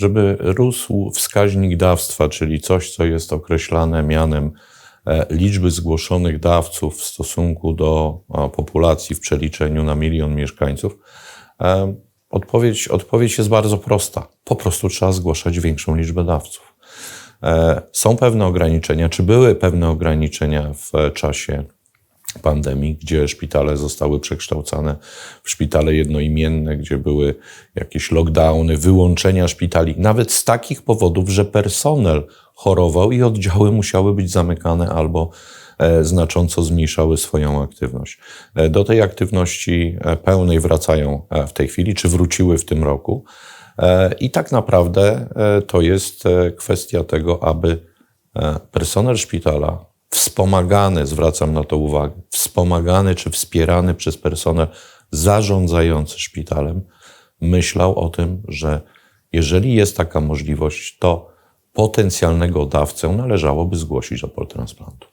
żeby rósł wskaźnik dawstwa, czyli coś, co jest określane mianem e, liczby zgłoszonych dawców w stosunku do populacji w przeliczeniu na milion mieszkańców, e, odpowiedź, odpowiedź jest bardzo prosta. Po prostu trzeba zgłaszać większą liczbę dawców. E, Są pewne ograniczenia, czy były pewne ograniczenia w czasie pandemii, gdzie szpitale zostały przekształcane w szpitale jednoimienne, gdzie były jakieś lockdowny, wyłączenia szpitali, nawet z takich powodów, że personel chorował i oddziały musiały być zamykane albo e, znacząco zmniejszały swoją aktywność. E, Do tej aktywności e, pełnej wracają w tej chwili, czy wróciły w tym roku. I tak naprawdę to jest kwestia tego, aby personel szpitala wspomagany, zwracam na to uwagę, wspomagany czy wspierany przez personel zarządzający szpitalem, myślał o tym, że jeżeli jest taka możliwość, to potencjalnego dawcę należałoby zgłosić do poltransplantu.